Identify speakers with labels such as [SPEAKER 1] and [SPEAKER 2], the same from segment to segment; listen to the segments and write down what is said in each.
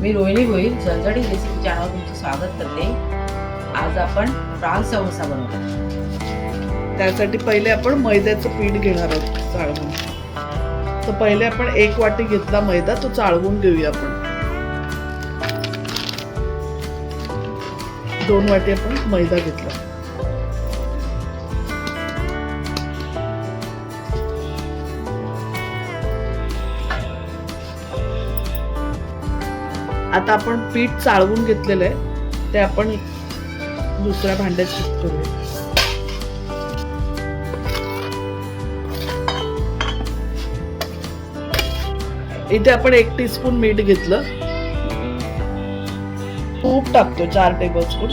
[SPEAKER 1] मी Rohini Goil Jhanjhani recipe channel तुमचं स्वागत करते. आज आपण प्रान्स समोसा बनवतो
[SPEAKER 2] त्यासाठी पहिले आपण मैद्याचं पीठ घेणार आहोत चाळवून तर पहिले आपण एक वाटी घेतला मैदा तो चाळवून घेऊया आपण. दोन वाटी आपण मैदा घेतला. आता आपण पीठ चाळवून घेतलेलं आहे. ते आपण दुसऱ्या भांड्यात शिफ्ट करूया. इथे आपण एक टीस्पून मीठ घेतलं. तूप टाकतो चार टेबल स्पून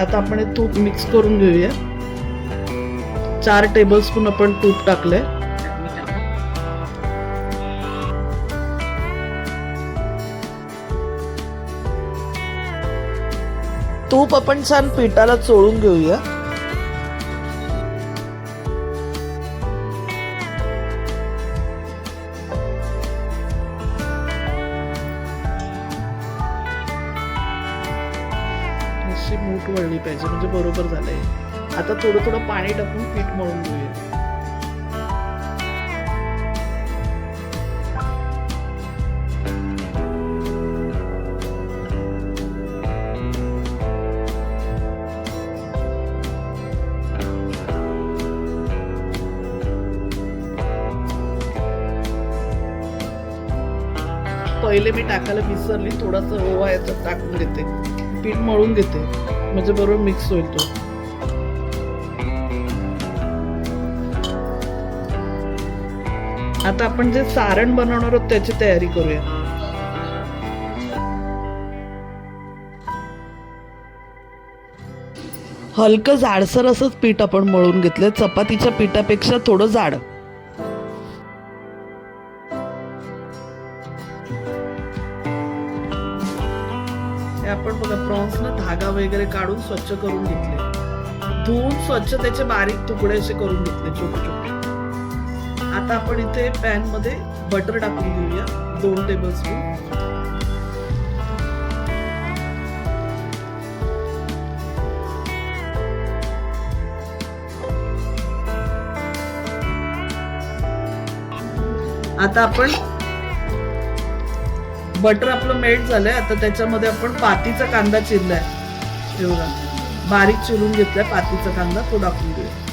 [SPEAKER 2] आता आपण हे तूप मिक्स करून घेऊया. चार टेबल स्पून आपण तूप टाकलंय. तूप आपण छान पिठाला चोळून घेऊया. अशी मूठ वळली पाहिजे म्हणजे बरोबर झालंय. आता थोडं थोडं पाणी टाकून पीठ मळून घेऊया. पहिले मी टाकायला विसरली थोडासा ओवा याचा टाकून देते. पीठ मळून घेते. म्हणजे बरोबर मिक्स होईल तो. आता आपण जे सारण बनवणार आहोत त्याची तयारी करूया. हलकं जाडसर असंच पीठ आपण मळून घेतलं चपातीच्या पिठापेक्षा थोडं जाड. बघा प्रॉन्सनं धागा वगैरे काढून स्वच्छ करून घेतले. धुवून स्वच्छ त्याचे बारीक तुकडे असे करून घेतले छोटे छोटे. आता आपण इथे पॅनमध्ये बटर टाकून घेऊया दोन टेबल स्पून आता आपण बटर आपलं मेल्ट झालंय. आता त्याच्यामध्ये आपण पातीचा कांदा चिरलाय. एवढा बारीक चिरून घेतलाय पातीचा कांदा. तो टाकून घेऊया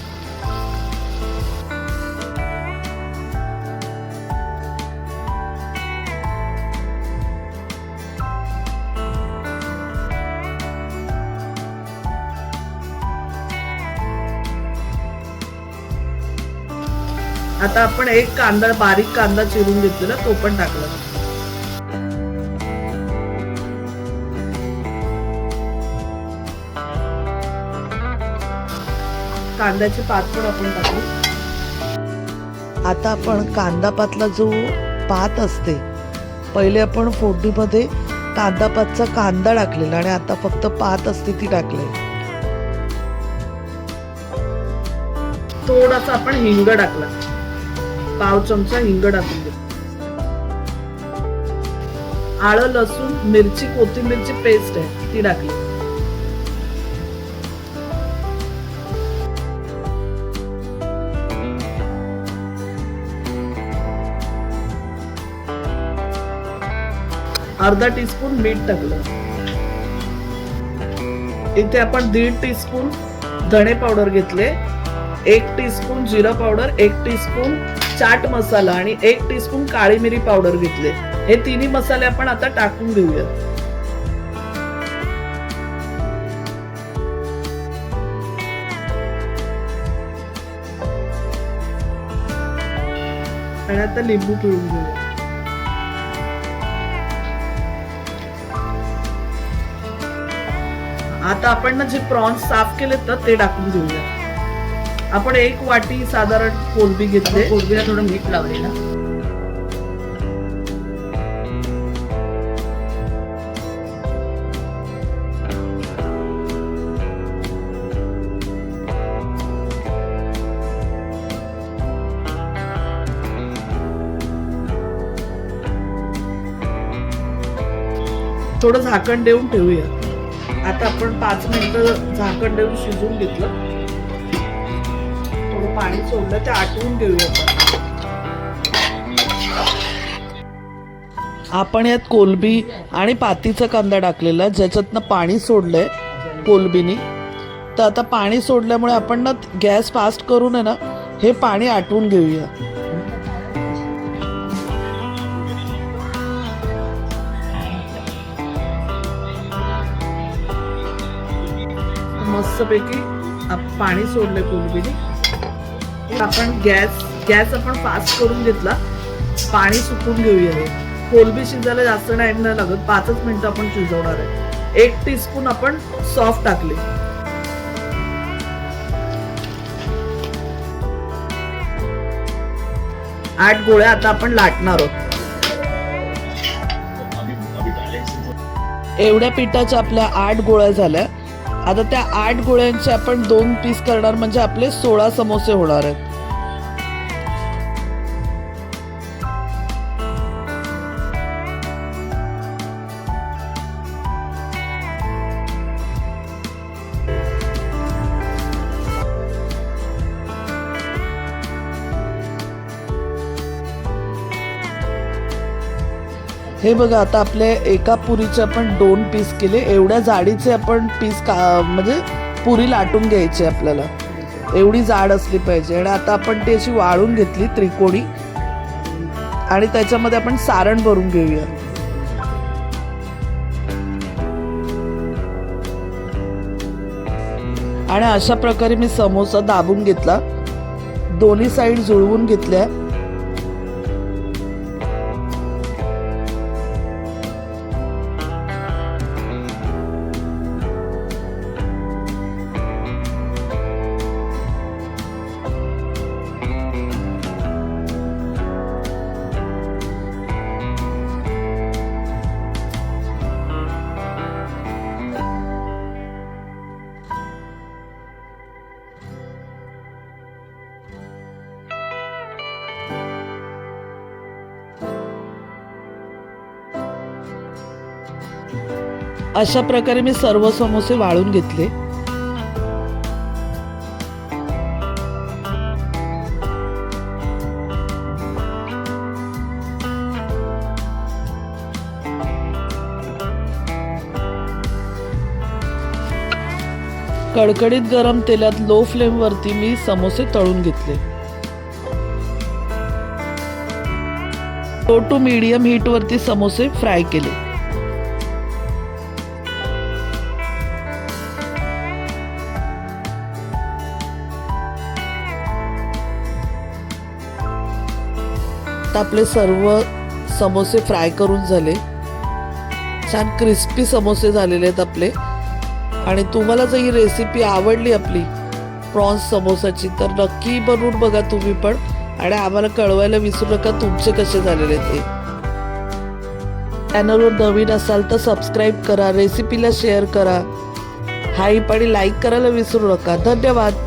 [SPEAKER 2] आता आपण एक कांदा बारीक कांदा चिरून घेतलेला तो पण टाकला. कांद्याचे पात पण आपण टाकू. आता आपण कांदा पातला जो पात असते पहिले आपण फोडणीमध्ये कांदा पातचा कांदा टाकलेला आणि आता फक्त पात असते ती टाकले थोडासा आपण हिंग टाकला. पाव चमचा हिंग टाकून घेऊ आलं लसूण मिरची कोथिंबीरची पेस्ट आहे ती टाकली. अर्धा टीस्पून मीठ टाकलं. इथे आपण दीड टीस्पून धणे पावडर घेतले एक टीस्पून जिरा पावडर एक टीस्पून चाट मसाला आणि एक टीस्पून काळी मिरी पावडर घेतले. हे तिन्ही मसाले आपण आता टाकून घेऊया आणि आता लिंबू पिळून घेऊया आता आपण ना जे प्रॉन्स साफ केलेत तर ते टाकून घेऊया आपण एक वाटी साधारण कोलबी घेतले.
[SPEAKER 1] कोलबीला थोडं मीठ लावलेलं.
[SPEAKER 2] थोडं झाकण देऊन ठेवूया आता आपण पाच मिनिटं झाकण देऊन शिजून घेतलं. थोडं पाणी सोडलं ते आटवून घेऊया आपण. आपण यात कोलबी आणि पातीचा कांदा टाकलेला ज्याच्यातनं पाणी सोडलंय कोलबीनी. तर आता पाणी सोडल्यामुळे आपण ना गॅस फास्ट करून आहे ना हे पाणी आटवून घेऊया. मस्तपैकी पाणी सोडलंय कोलबीने आपण गॅस गॅस आपण फास्ट करून घेतला पाणी सुकून घेऊया हे. कोलबी शिजायला जास्त टाइम नाही लागत पाचच मिनिटं आपण शिजवणार आहे. एक टीस्पून आपण सॉफ्ट टाकले. आठ गोळ्या आता आपण लाटणार आहोत. एवढ्या पिठाच्या आपल्या आठ गोळ्या झाल्या. आता त्या आठ गोळ्यांचे आपण दोन पीस करणार म्हणजे आपले सोळा समोसे होणार आहेत. हे बघा आता आपले एका पुरीचे आपण दोन पीस केले. एवढ्या जाडीचे आपण पीस का म्हणजे पुरी लाटून घ्यायची आपल्याला. एवढी जाड असली पाहिजे. आणि आता आपण ती अशी वाळून घेतली त्रिकोणी. आणि त्याच्यामध्ये आपण सारण भरून घेऊया. आणि अशा प्रकारे मी समोसा दाबून घेतला. दोन्ही साईड जुळवून घेतल्या. अशा प्रकारे मी सर्व समोसे वाळून घेतले. कडकडीत गरम तेलात लो फ्लेम वरती मी समोसे तळून घेतले. लो टू मीडियम हीटवरती समोसे फ्राय केले. आता आपले सर्व समोसे फ्राय करून झाले. छान क्रिस्पी समोसे झालेले आहेत आपले. आणि तुम्हाला जर ही रेसिपी आवडली आपली प्रॉन्स समोसाची तर नक्की बनवून बघा तुम्ही पण. आणि आम्हाला कळवायला विसरू नका तुमचे कसे झालेले ते. चॅनलवर नवीन असाल तर सबस्क्राईब करा रेसिपीला शेअर करा. हाईप आणि लाईक करायला विसरू नका. धन्यवाद.